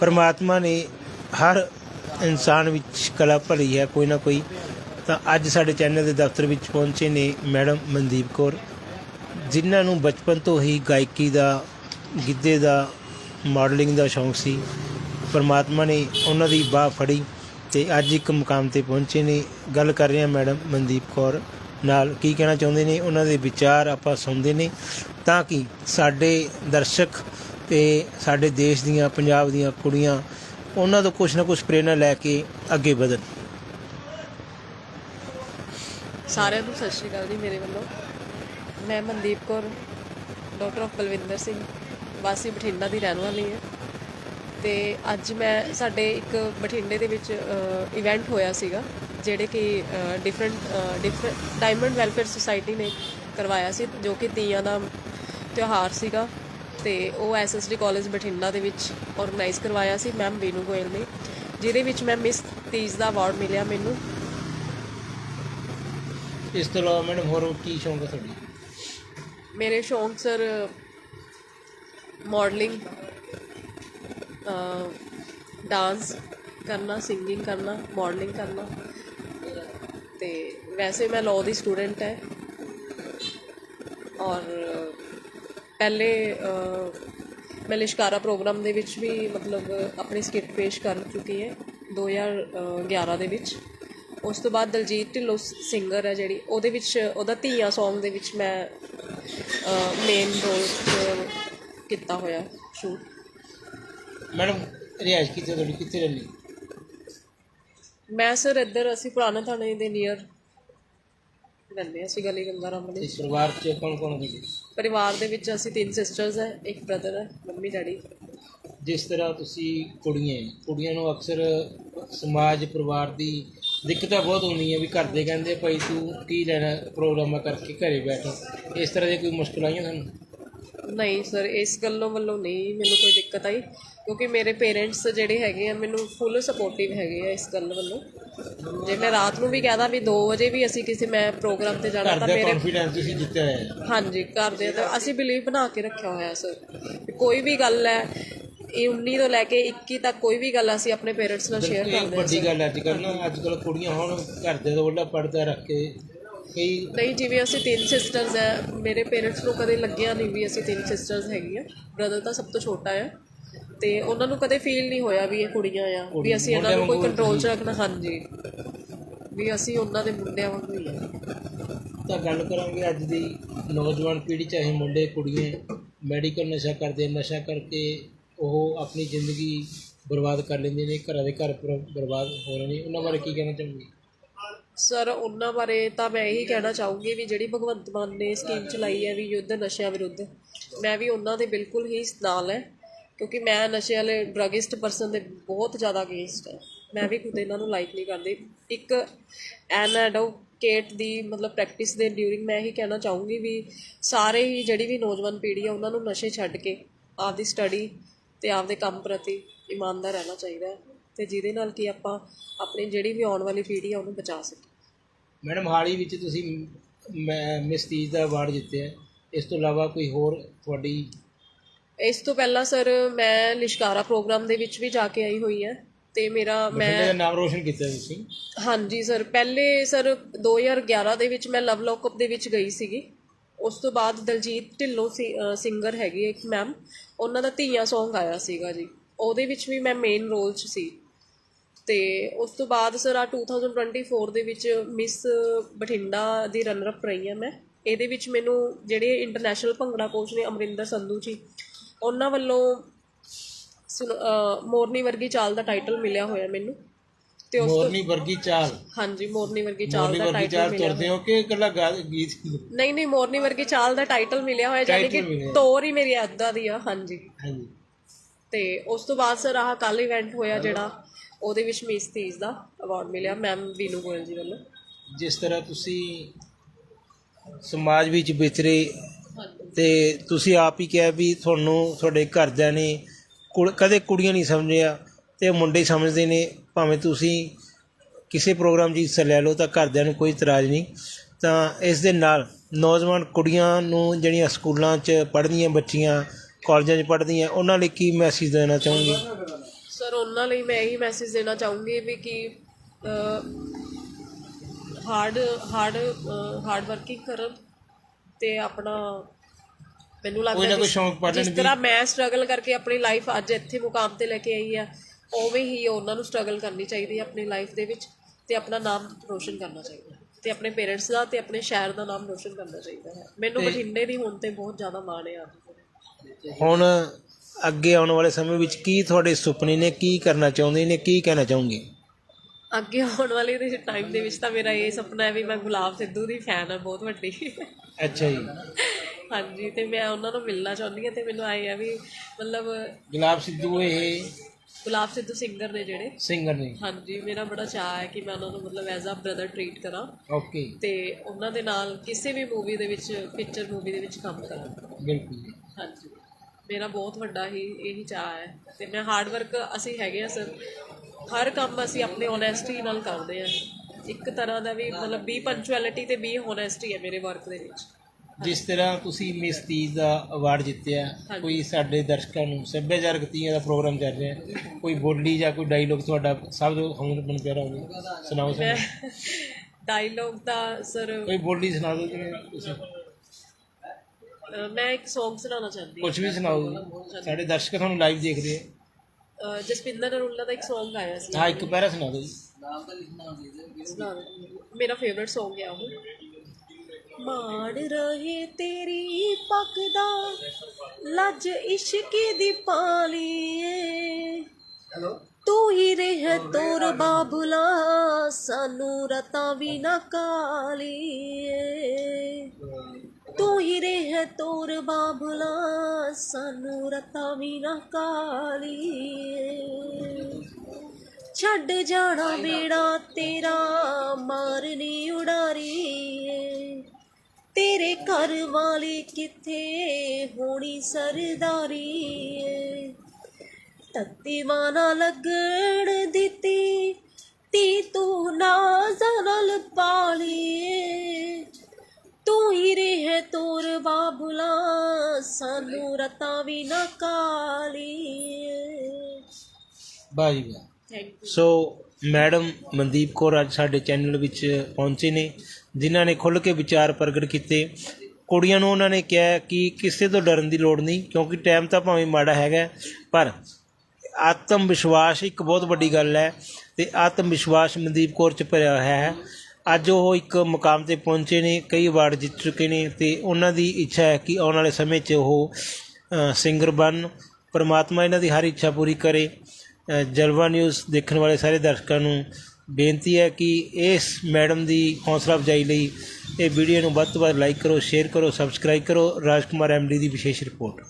ਪਰਮਾਤਮਾ ਨੇ ਹਰ ਇਨਸਾਨ ਵਿੱਚ ਕਲਾ ਭਰੀ ਹੈ ਕੋਈ ਨਾ ਕੋਈ। ਤਾਂ ਅੱਜ ਸਾਡੇ ਚੈਨਲ ਦੇ ਦਫ਼ਤਰ ਵਿੱਚ ਪਹੁੰਚੇ ਨੇ ਮੈਡਮ ਮਨਦੀਪ ਕੌਰ ਜਿਨ੍ਹਾਂ ਨੂੰ ਬਚਪਨ ਤੋਂ ਹੀ ਗਾਇਕੀ ਦਾ ਗਿੱਧੇ ਦਾ ਮਾਡਲਿੰਗ ਦਾ ਸ਼ੌਂਕ ਸੀ। ਪਰਮਾਤਮਾ ਨੇ ਉਹਨਾਂ ਦੀ ਬਾਹ ਫੜੀ ਤੇ ਅੱਜ ਇੱਕ ਮੁਕਾਮ ਤੇ ਪਹੁੰਚੇ ਨੇ। ਗੱਲ ਕਰ ਰਹੇ ਹਾਂ ਮੈਡਮ ਮਨਦੀਪ ਕੌਰ। ਨਾਲ ਕੀ ਕਹਿਣਾ ਚਾਹੁੰਦੇ ਨੇ? ਉਹਨਾਂ ਦੇ ਵਿਚਾਰ ਆਪਾਂ ਸੁਣਦੇ ਨੇ। ਤਾਂ ਕਿ ਸਾਡੇ ਦਰਸ਼ਕ ਤੇ ਸਾਡੇ ਦੇਸ਼ ਦੀਆਂ, ਪੰਜਾਬ ਦੀਆਂ ਕੁੜੀਆਂ ਉਹਨਾਂ ਤੋਂ ਕੁਝ ਨਾ ਕੁਝ ਪ੍ਰੇਰਣਾ ਲੈ ਕੇ ਅੱਗੇ ਵਧਣ। ਸਾਰਿਆਂ ਨੂੰ ਸਤਿ ਸ਼੍ਰੀ ਅਕਾਲ ਜੀ ਮੇਰੇ ਵੱਲੋਂ। ਮੈਂ ਮਨਦੀਪ ਕੌਰ, ਡਾਕਟਰ ਆਫ ਬਲਵਿੰਦਰ ਸਿੰਘ, ਵਾਸੀ ਬਠਿੰਡਾ ਦੀ ਰਹਿਣ ਵਾਲੀ ਹਾਂ। ਤੇ ਅੱਜ ਮੈਂ ਸਾਡੇ ਇੱਕ ਬਠਿੰਡੇ ਦੇ ਵਿੱਚ ਇਵੈਂਟ ਹੋਇਆ ਸੀਗਾ ਜਿਹੜੇ ਕਿ different different diamond welfare society ਨੇ ਕਰਵਾਇਆ ਸੀ ਜੋ ਕਿ ਤੀਆਂ ਦਾ ਤਿਉਹਾਰ ਸੀਗਾ ਤੇ ਉਹ ਐਸਐਸਡੀ ਕਾਲਜ ਬਠਿੰਡਾ ਦੇ ਵਿੱਚ ਆਰਗੇਨਾਈਜ਼ ਕਰਵਾਇਆ ਸੀ ਮੈਮ ਵੀਨੂ ਗੋਇਲ ਨੇ ਜਿਹਦੇ ਵਿੱਚ ਮੈਂ ਮਿਸ ਤੀਜ ਦਾ ਅਵਾਰਡ ਮਿਲਿਆ ਮੈਨੂੰ। ਇਸ ਤੋਂ ਇਲਾਵਾ ਮੈਡਮ ਹੋਰ ਕੀ ਸ਼ੌਂਕ ਹੈ ਤੁਹਾਡੀ? ਮੇਰੇ ਸ਼ੌਂਕ ਸਰ ਮਾਡਲਿੰਗ ਡਾਂਸ ਕਰਨਾ ਸਿੰਗਿੰਗ ਕਰਨਾ ਮਾਡਲਿੰਗ ਕਰਨਾ। ਅਤੇ ਵੈਸੇ ਮੈਂ ਲੋਅ ਦੀ ਸਟੂਡੈਂਟ ਹੈ। ਔਰ ਪਹਿਲੇ ਮੈਂ ਲਿਸ਼ਕਾਰਾ ਪ੍ਰੋਗਰਾਮ ਦੇ ਵਿੱਚ ਵੀ ਮਤਲਬ ਆਪਣੀ ਸਕਿੱਟ ਪੇਸ਼ ਕਰ ਚੁੱਕੀ ਹੈ 2011 ਦੇ ਵਿੱਚ। ਉਸ ਤੋਂ ਬਾਅਦ ਦਲਜੀਤ ਢਿੱਲੋਂ ਸਿੰਗਰ ਹੈ ਜਿਹੜੀ, ਉਹਦੇ ਵਿੱਚ, ਉਹਦਾ ਧੀਆ Song ਦੇ ਵਿੱਚ ਮੈਂ ਮੇਨ ਰੋਲ ਕੀਤਾ ਹੋਇਆ ਸ਼ੂਟ ਮੈਡਮ ਰਿਆਜ਼ ਕਿੱਥੇ ਤੁਹਾਡੀ ਕਿੱਥੇ ਰਹਿੰਦੀ? ਮੈਂ ਸਰ ਇੱਧਰ ਅਸੀਂ ਪੁਰਾਣਾ ਥਾਣੇ ਦੇ ਨੀਅਰ ਰਹਿੰਦੇ ਹਾਂ ਅਸੀਂ ਗਲੀ ਗੰਗਾ ਰਾਮ ਦੇ ਇਸ ਪਰਿਵਾਰ ਚ ਕੌਣ ਕੌਣ ਹੈ ਪਰਿਵਾਰ ਦੇ ਵਿੱਚ ਅਸੀਂ ਤਿੰਨ ਸਿਸਟਰਸ ਹੈ ਇੱਕ ਬ੍ਰਦਰ ਹੈ ਮੰਮੀ ਡੈਡੀ। ਜਿਸ ਤਰ੍ਹਾਂ ਤੁਸੀਂ ਕੁੜੀਆਂ ਹੈ, ਕੁੜੀਆਂ ਨੂੰ ਅਕਸਰ ਸਮਾਜ ਪਰਿਵਾਰ ਦੀ ਦਿੱਕਤਾਂ ਬਹੁਤ ਹੁੰਦੀਆਂ ਵੀ ਘਰ ਦੇ ਕਹਿੰਦੇ ਭਾਈ ਤੂੰ ਕੀ ਲੈਣਾ ਪ੍ਰੋਗਰਾਮਾਂ ਕਰਕੇ ਘਰੇ ਬੈਠ। ਇਸ ਤਰ੍ਹਾਂ ਦੀ ਕੋਈ ਮੁਸ਼ਕਲ ਆਈਆਂ ਤੁਹਾਨੂੰ? ਨਹੀਂ ਸਰ ਇਸ ਗੱਲੋਂ ਵੱਲੋਂ ਨਹੀਂ ਮੈਨੂੰ ਕੋਈ ਦਿੱਕਤ ਆਈ। ਕਿਉਂਕਿ ਮੇਰੇ ਪੇਰੈਂਟਸ ਜਿਹੜੇ ਹੈਗੇ ਆ ਮੈਨੂੰ ਫੁੱਲ ਸਪੋਰਟਿਵ ਹੈਗੇ ਆ ਇਸ ਗੱਲ ਵੱਲੋਂ। ਜੇ ਮੈਂ ਰਾਤ ਨੂੰ ਵੀ ਕਹਦਾ ਵੀ 2 ਵਜੇ ਵੀ ਅਸੀਂ ਕਿਸੇ ਮੈਂ ਪ੍ਰੋਗਰਾਮ ਤੇ ਜਾਣਾ ਤਾਂ ਮੇਰੇ ਕੌਨਫੀਡੈਂਸ ਤੁਸੀਂ ਜਿੱਤਿਆ ਹੈ। ਹਾਂਜੀ ਕਰਦੇ ਤਾਂ ਅਸੀਂ ਬਿਲੀਵ ਬਣਾ ਕੇ ਰੱਖਿਆ ਹੋਇਆ ਸਰ। ਕੋਈ ਵੀ ਗੱਲ ਹੈ ਇਹ 19 ਤੋਂ ਲੈ ਕੇ 21 ਤੱਕ ਕੋਈ ਵੀ ਗੱਲ ਅਸੀਂ ਆਪਣੇ ਪੇਰੈਂਟਸ ਨਾਲ ਸ਼ੇਅਰ ਕਰਦੇ ਹਾਂ ਵੱਡੀ ਗੱਲ ਅੱਜ ਕੱਲ੍ਹ ਨਾ ਅੱਜ ਕੱਲ੍ਹ ਕੁੜੀਆਂ ਹੁਣ ਘਰ ਦੇ ਤੋਂ ਪਰਦਾ ਰੱਖ ਕੇ ਕਈ ਨਹੀਂ ਜਿਵੇਂ ਅਸੀਂ ਤਿੰਨ ਸਿਸਟਰਸ ਹੈ ਮੇਰੇ ਪੇਰੈਂਟਸ ਨੂੰ ਕਦੇ ਲੱਗਿਆ ਨਹੀਂ ਵੀ ਅਸੀਂ ਤਿੰਨ ਸਿਸਟਰਸ ਹੈਗੀਆਂ। ਬ੍ਰਦਰ ਤਾਂ ਸਭ ਤੋਂ ਛੋਟਾ ਹੈ ਤੇ ਉਹਨਾਂ ਨੂੰ ਕਦੇ ਫੀਲ ਨਹੀਂ ਹੋਇਆ ਵੀ ਇਹ ਕੁੜੀਆਂ ਆ ਵੀ ਅਸੀਂ ਇਹਨਾਂ ਨੂੰ ਕੋਈ ਕੰਟਰੋਲ 'ਚ ਰੱਖਣਾ ਹਾਂਜੀ। ਵੀ ਅਸੀਂ ਉਹਨਾਂ ਦੇ ਮੁੰਡਿਆਂ ਵਾਂਗੂ ਹੀ ਆ। ਤਾਂ ਗੱਲ ਕਰਾਂਗੇ ਅੱਜ ਦੀ ਨੌਜਵਾਨ ਪੀੜ੍ਹੀ ਚਾਹੇ ਮੁੰਡੇ ਕੁੜੀਆਂ ਮੈਡੀਕਲ ਨਸ਼ਾ ਕਰਦੇ ਨਸ਼ਾ ਕਰਕੇ ਉਹ ਆਪਣੀ ਜ਼ਿੰਦਗੀ ਬਰਬਾਦ ਕਰ ਲੈਂਦੇ ਨੇ ਘਰਾਂ ਦੇ ਘਰ ਬਰਬਾਦ ਹੋ ਰਹੇ ਨੇ। ਉਹਨਾਂ ਬਾਰੇ ਕੀ ਕਹਿਣਾ ਚਾਹੁੰਗੇ? ਸਰ, ਉਹਨਾਂ ਬਾਰੇ ਤਾਂ ਮੈਂ ਇਹੀ ਕਹਿਣਾ ਚਾਹੂੰਗੀ ਵੀ ਜਿਹੜੀ ਭਗਵੰਤ ਮਾਨ ਨੇ ਸਕੀਮ ਚਲਾਈ ਹੈ ਵੀ ਯੁੱਧ ਨਸ਼ਿਆਂ ਵਿਰੁੱਧ, ਮੈਂ ਵੀ ਉਹਨਾਂ ਦੇ ਬਿਲਕੁਲ ਹੀ ਨਾਲ ਹੈ, ਕਿਉਂਕਿ ਮੈਂ ਨਸ਼ੇ ਵਾਲੇ ਡਰੱਗਿਸਟ ਪਰਸਨ ਦੇ ਬਹੁਤ ਜ਼ਿਆਦਾ ਅਗੇਂਸਟ ਹੈ। ਮੈਂ ਵੀ ਖੁਦ ਇਹਨਾਂ ਨੂੰ ਲਾਈਕ ਨਹੀਂ ਕਰਦੀ। ਇੱਕ ਐਨ ਐਡਵੋਕੇਟ ਦੀ ਮਤਲਬ ਪ੍ਰੈਕਟਿਸ ਦੇ ਡਿਊਰਿੰਗ ਮੈਂ ਇਹੀ ਕਹਿਣਾ ਚਾਹੂੰਗੀ ਵੀ ਸਾਰੇ ਹੀ ਜਿਹੜੀ ਵੀ ਨੌਜਵਾਨ ਪੀੜ੍ਹੀ ਆ, ਉਹਨਾਂ ਨੂੰ ਨਸ਼ੇ ਛੱਡ ਕੇ ਆਪਦੀ ਸਟੱਡੀ ਤੇ ਆਪਦੇ ਕੰਮ ਪ੍ਰਤੀ ਇਮਾਨਦਾਰ ਰਹਿਣਾ ਚਾਹੀਦਾ ਹੈ। ਤੇ ਜਿਹਦੇ ਨਾਲ ਕਿ ਆਪਾਂ ਆਪਣੀ ਜਿਹੜੀ ਵੀ ਆਉਣ ਵਾਲੀ ਪੀੜ੍ਹੀ ਆ ਉਹਨੂੰ ਬਚਾ ਸਕੀਏ। ਮੈਡਮ ਹਾਲ ਹੀ ਵਿੱਚ ਤੁਸੀਂ ਮੈਂ ਮਿਸ ਤੀਜ ਦਾ ਅਵਾਰਡ ਜਿੱਤਿਆ। ਇਸ ਤੋਂ ਇਲਾਵਾ ਕੋਈ ਹੋਰ ਤੁਹਾਡੀ ਇਸ ਤੋਂ ਪਹਿਲਾਂ ਸਰ ਮੈਂ ਲਿਸ਼ਕਾਰਾ ਪ੍ਰੋਗਰਾਮ ਦੇ ਵਿੱਚ ਵੀ ਜਾ ਕੇ ਆਈ ਹੋਈ ਹਾਂ ਤੇ ਮੇਰਾ ਮੈਂ ਨਾਮ ਰੋਸ਼ਨ ਕੀਤਾ ਤੁਸੀਂ? ਹਾਂਜੀ ਸਰ ਪਹਿਲੇ ਸਰ 2011 ਦੇ ਵਿੱਚ ਮੈਂ ਲਵ ਲੋਕਅਪ ਦੇ ਵਿੱਚ ਗਈ ਸੀਗੀ। ਉਸ ਤੋਂ ਬਾਅਦ ਦਲਜੀਤ ਢਿੱਲੋਂ ਸਿੰਗਰ ਹੈਗੇ ਇੱਕ ਮੈਮ ਉਹਨਾਂ ਦਾ ਧੀਆ Song ਆਇਆ ਸੀਗਾ ਜੀ। ਉਹਦੇ ਵਿੱਚ ਵੀ ਮੈਂ ਮੇਨ ਰੋਲ 'ਚ ਸੀ। ਤੇ ਉਸ ਤੋਂ ਬਾਅਦ ਸਰ ਆ 2024 ਦੇ ਵਿੱਚ ਮਿਸ ਬਠਿੰਡਾ ਦੀ ਰਨਰ ਅਪ ਰਹੀ ਹਾਂ ਮੈਂ। ਇਹਦੇ ਵਿੱਚ ਮੈਨੂੰ ਜਿਹੜੇ ਇੰਟਰਨੈਸ਼ਨਲ ਭੰਗੜਾ ਕੋਚ ਨੇ ਅਮਰਿੰਦਰ ਸੰਧੂ ਜੀ ਉਹਨਾਂ ਵੱਲੋਂ ਮੋਰਨੀ ਵਰਗੀ ਚਾਲ ਦਾ ਟਾਈਟਲ ਮਿਲਿਆ ਹੋਇਆ ਮੈਨੂੰ। ਤੇ ਉਸ ਮੋਰਨੀ ਵਰਗੀ ਚਾਲ? ਹਾਂਜੀ ਮੋਰਨੀ ਵਰਗੀ ਚਾਲ ਦਾ ਟਾਈਟਲ ਮਿਲਿਆ ਤੁਰਦੇ ਹੋ ਕਿ ਇਕੱਲਾ ਗੀਤ? ਨਹੀਂ ਨਹੀਂ ਮੋਰਨੀ ਵਰਗੀ ਚਾਲ ਦਾ ਟਾਈਟਲ ਮਿਲਿਆ ਹੋਇਆ ਯਾਨੀ। ਕਿ ਤੋਰ ਹੀ ਮੇਰੀ ਅੱਦਾ ਦੀ ਆ ਹਾਂਜੀ। ਹਾਂਜੀ। ਤੇ ਉਸ ਤੋਂ ਬਾਅਦ ਸਰ ਆਹ ਕੱਲ ਇਵੈਂਟ ਹੋਇਆ ਜਿਹੜਾ ਉਹਦੇ ਵਿੱਚ ਮਿਸ ਤੀਜ ਦਾ ਅਵਾਰਡ ਮਿਲਿਆ ਮੈਮ ਵੀਨੂ ਗੋਇਲ ਜੀ ਵੱਲੋਂ। ਜਿਸ ਤਰ੍ਹਾਂ ਤੁਸੀਂ ਸਮਾਜ ਵਿੱਚ ਵਿਚਰੇ ਤੇ ਤੁਸੀਂ ਆਪ ਹੀ ਕਿਹਾ ਵੀ ਤੁਹਾਨੂੰ ਤੁਹਾਡੇ ਘਰਦਿਆਂ ਨੇ ਕੁੜ- ਕਦੇ ਕੁੜੀਆਂ ਨਹੀਂ ਸਮਝਿਆ ਤੇ ਮੁੰਡੇ ਸਮਝਦੇ ਨੇ ਭਾਵੇਂ ਤੁਸੀਂ ਕਿਸੇ ਪ੍ਰੋਗਰਾਮ 'ਚ ਹਿੱਸਾ ਲੈ ਲਓ ਤਾਂ ਘਰਦਿਆਂ ਨੂੰ ਕੋਈ ਇਤਰਾਜ਼ ਨਹੀਂ। ਤਾਂ ਇਸ ਦੇ ਨਾਲ ਨੌਜਵਾਨ ਕੁੜੀਆਂ ਨੂੰ ਜਿਹੜੀਆਂ ਸਕੂਲਾਂ 'ਚ ਪੜ੍ਹਦੀਆਂ ਬੱਚੀਆਂ ਕਾਲਜਾਂ 'ਚ ਪੜ੍ਹਦੀਆਂ ਉਹਨਾਂ ਲਈ ਕੀ ਮੈਸੇਜ ਦੇਣਾ ਚਾਹੋਗੇ? ਸਰ ਉਹਨਾਂ ਲਈ ਮੈਂ ਇਹੀ ਮੈਸੇਜ ਦੇਣਾ ਚਾਹੂੰਗੀ ਵੀ ਕਿ ਹਾਰਡ ਹਾਰਡ ਹਾਰਡ ਵਰਕਿੰਗ ਕਰਨ ਤੇ ਆਪਣਾ ਮੈਨੂੰ ਲੱਗਦਾ ਕੋਈ ਨਾ ਕੋਈ ਸ਼ੌਂਕ ਪਾਲਣ ਜਿਸ ਤਰ੍ਹਾਂ ਮੈਂ ਸਟਰਗਲ ਕਰਕੇ ਆਪਣੀ ਲਾਈਫ ਅੱਜ ਇੱਥੇ ਮੁਕਾਮ ਤੇ ਲੈ ਕੇ ਆਈ ਆ ਉਵੇਂ ਹੀ ਉਹਨਾਂ ਨੂੰ ਸਟਰਗਲ ਕਰਨੀ ਚਾਹੀਦੀ ਹੈ ਆਪਣੀ ਲਾਈਫ ਦੇ ਵਿੱਚ ਤੇ ਆਪਣਾ ਨਾਮ ਰੋਸ਼ਨ ਕਰਨਾ ਚਾਹੀਦਾ ਤੇ ਆਪਣੇ ਪੇਰੈਂਟਸ ਦਾ ਤੇ ਆਪਣੇ ਸ਼ਹਿਰ ਦਾ ਨਾਮ ਰੋਸ਼ਨ ਕਰਨਾ ਚਾਹੀਦਾ ਹੈ। ਮੈਨੂੰ ਬਠਿੰਡੇ ਦੀ ਹੁਣ ਤੇ ਬਹੁਤ ਜ਼ਿਆਦਾ ਮਾਣ ਹੈ ਹੁਣ ਅੱਗੇ ਆਉਣ ਵਾਲੇ ਸਮੇਂ ਵਿੱਚ ਕੀ ਤੁਹਾਡੇ ਸੁਪਨੇ ਨੇ ਕੀ ਕਰਨਾ ਚਾਹੁੰਦੇ ਨੇ ਕੀ ਕਹਿਣਾ ਚਾਹੋਗੇ? ਅੱਗੇ ਆਉਣ ਵਾਲੇ ਦੇ ਟਾਈਮ ਦੇ ਵਿੱਚ ਤਾਂ ਮੇਰਾ ਇਹ ਸੁਪਨਾ ਹੈ ਵੀ ਮੈਂ ਗੁਲਾਬ ਸਿੱਧੂ ਦੀ ਫੈਨ ਹਾਂ ਬਹੁਤ ਵੱਡੀ। ਅੱਛਾ ਜੀ। ਹਾਂਜੀ ਤੇ ਮੈਂ ਉਹਨਾਂ ਨੂੰ ਮਿਲਣਾ ਚਾਹੁੰਦੀ ਹਾਂ ਤੇ ਮੈਨੂੰ ਆਏ ਆ ਵੀ ਮਤਲਬ ਗੁਲਾਬ ਸਿੱਧੂ ਇਹ ਗੁਲਾਬ ਸਿੱਧੂ ਸਿੰਗਰ ਨੇ ਜਿਹੜੇ। ਸਿੰਗਰ ਨੇ। ਹਾਂਜੀ ਮੇਰਾ ਬੜਾ ਚਾਅ ਹੈ ਕਿ ਮੈਂ ਉਹਨਾਂ ਨੂੰ ਮਤਲਬ ਐਜ਼ ਅ ਬ੍ਰਦਰ ਟ੍ਰੀਟ ਕਰਾਂ। ਓਕੇ ਤੇ ਉਹਨਾਂ ਦੇ ਨਾਲ ਕਿਸੇ ਵੀ ਮੂਵੀ ਦੇ ਵਿੱਚ ਪਿਕਚਰ ਮੂਵੀ ਦੇ ਵਿੱਚ ਕੰਮ ਕਰਾਂ। ਬਿਲਕੁਲ। ਹਾਂਜੀ। ਮੇਰਾ ਬਹੁਤ ਵੱਡਾ ਹੀ ਇਹੀ ਚਾਅ ਹੈ ਤੇ ਮੈਂ ਹਾਰਡ ਵਰਕ ਅਸੀਂ ਹੈਗੇ ਆ ਸਰ। ਹਰ ਕੰਮ ਅਸੀਂ ਆਪਣੇ ਓਨੈਸਟੀ ਨਾਲ ਕਰਦੇ ਆ ਇੱਕ ਤਰ੍ਹਾਂ ਦਾ ਵੀ ਮਤਲਬ ਬੀ ਪੰਚੁਅਲਿਟੀ ਤੇ ਬੀ ਹੋਨੈਸਟੀ ਹੈ ਮੇਰੇ ਵਰਕ ਦੇ ਵਿੱਚ। ਜਿਸ ਤਰ੍ਹਾਂ ਤੁਸੀਂ ਮਿਸ ਤੀਜ ਦਾ ਅਵਾਰਡ ਜਿੱਤਿਆ। ਕੋਈ ਸਾਡੇ ਦਰਸ਼ਕਾਂ ਨੂੰ ਸੱਭਿਆਚਾਰਕ ਤੀਆਂ ਦਾ ਪ੍ਰੋਗਰਾਮ ਚੱਲ ਰਿਹਾ। ਕੋਈ ਬੋਲੀ ਜਾਂ ਕੋਈ ਡਾਇਲੋਗ ਤੁਹਾਡਾ ਸਭ ਤੋਂ ਹਮਨ ਪਿਆਰਾ ਹੋਵੇ ਸੁਣਾਓ ਸਾਨੂੰ। ਡਾਇਲੌਗ ਦਾ ਸਰ ਕੋਈ ਬੋਲੀ ਸੁਣਾ ਦਿਓ ਜਿਵੇਂ ਮੈਂ ਇੱਕ Song ਸੁਣਾਉਣਾ ਚਾਹੁੰਦੀ ਹਾਂ। ਕੁਝ ਵੀ ਸੁਣਾਓ। ਸਾਡੇ ਦਰਸ਼ਕ ਤੁਹਾਨੂੰ ਲਾਈਵ ਦੇਖ ਰਹੇ ਆ। ਅਹ ਜਸਪਿੰਦਰ ਨਰੁੱਲਾ ਦਾ ਇੱਕ Song ਆਇਆ ਸੀ। ਹਾਂ ਇੱਕ ਪੈਰਾ ਸੁਣਾ ਦਿਓ ਜੀ। ਸੁਣਾ। ਮੇਰਾ ਫੇਵਰਿਟ Song ਹੈ ਉਹ। ਮਾੜ ਰਹੇ ਤੇਰੀ ਪੱਕਦਾ ਲੱਜ ਇਸ਼ਕ ਦੀ ਪਾਲੀਏ। ਤੂੰ ਹੀ ਰਹਿ ਤੋਰ ਬਾਬੁਲਾ ਸਾਨੂੰ ਰਤਾ ਵੀ ਨਾ ਕਾਲੀਏ। ਤੂੰ ਹੀ ਰਹਿ ਤੋਰ ਬਾਬੁਲਾ ਸਾਨੂੰ ਰਤਾ ਵੀ ਨਾ ਕਾਲੀਏ ਛੱਡ ਜਾਣਾ ਮੇੜਾ ਤੇਰਾ ਮਾਰਨੀ ਉਡਾਰੀ। ਤੇਰੇ ਘਰ ਵਾਲੀ ਕਿੱਥੇ ਹੋਣੀ ਸਰਦਾਰੀ। ਤੱਤੀ ਮਾਨਾ ਲੱਗਣ ਦਿੱਤੀ ਤੀ ਤੂੰ ਨਾਜ਼ਾਂ ਨਾਲ ਪਾਲੀਏ ਤੂੰ ਹੀ ਰਹਿ ਤੋਰ ਬਾਬੁਲਾ ਸਾਨੂੰ ਰਤਾ ਵੀ ਨਾ thank you so madam Mandeep Kaur ਅੱਜ ਸਾਡੇ ਚੈਨਲ ਵਿੱਚ ਪਹੁੰਚੇ ਨੇ ਜਿਨ੍ਹਾਂ ਨੇ ਖੁੱਲ੍ਹ ਕੇ ਵਿਚਾਰ ਪ੍ਰਗਟ ਕੀਤੇ। ਕੁੜੀਆਂ ਨੂੰ ਉਹਨਾਂ ਨੇ ਕਿਹਾ ਕਿ ਕਿਸੇ ਤੋਂ ਡਰਨ ਦੀ ਲੋੜ ਨਹੀਂ ਕਿਉਂਕਿ ਟਾਈਮ ਤਾਂ ਭਾਵੇਂ ਮਾੜਾ ਹੈਗਾ ਪਰ ਆਤਮ ਵਿਸ਼ਵਾਸ ਇੱਕ ਬਹੁਤ ਵੱਡੀ ਗੱਲ ਹੈ ਤੇ ਆਤਮ ਵਿਸ਼ਵਾਸ ਮਨਦੀਪ ਕੌਰ ਚ ਭਰਿਆ ਹੋਇਆ ਹੈ। ਅੱਜ ਉਹ ਇੱਕ ਮੁਕਾਮ ਤੇ ਪਹੁੰਚੇ ਨੇ, ਕਈ ਅਵਾਰਡ ਜਿੱਤ ਚੁੱਕੇ ਨੇ ਅਤੇ ਉਹਨਾਂ ਦੀ ਇੱਛਾ ਹੈ ਕਿ ਆਉਣ ਵਾਲੇ ਸਮੇਂ 'ਚ ਉਹ ਸਿੰਗਰ ਬਣਨ ਪਰਮਾਤਮਾ ਇਹਨਾਂ ਦੀ ਹਰ ਇੱਛਾ ਪੂਰੀ ਕਰੇ। ਜਲਵਾ ਨਿਊਜ਼ ਦੇਖਣ ਵਾਲੇ ਸਾਰੇ ਦਰਸ਼ਕਾਂ ਨੂੰ ਬੇਨਤੀ ਹੈ ਕਿ ਇਸ ਮੈਡਮ ਦੀ ਹੌਸਲਾ ਅਫਜ਼ਾਈ ਲਈ ਇਹ ਵੀਡੀਓ ਨੂੰ ਵੱਧ ਤੋਂ ਵੱਧ ਲਾਈਕ ਕਰੋ, ਸ਼ੇਅਰ ਕਰੋ, ਸਬਸਕ੍ਰਾਈਬ ਕਰੋ। ਰਾਜਕੁਮਾਰ ਐਮਡੀ ਦੀ ਵਿਸ਼ੇਸ਼ ਰਿਪੋਰਟ।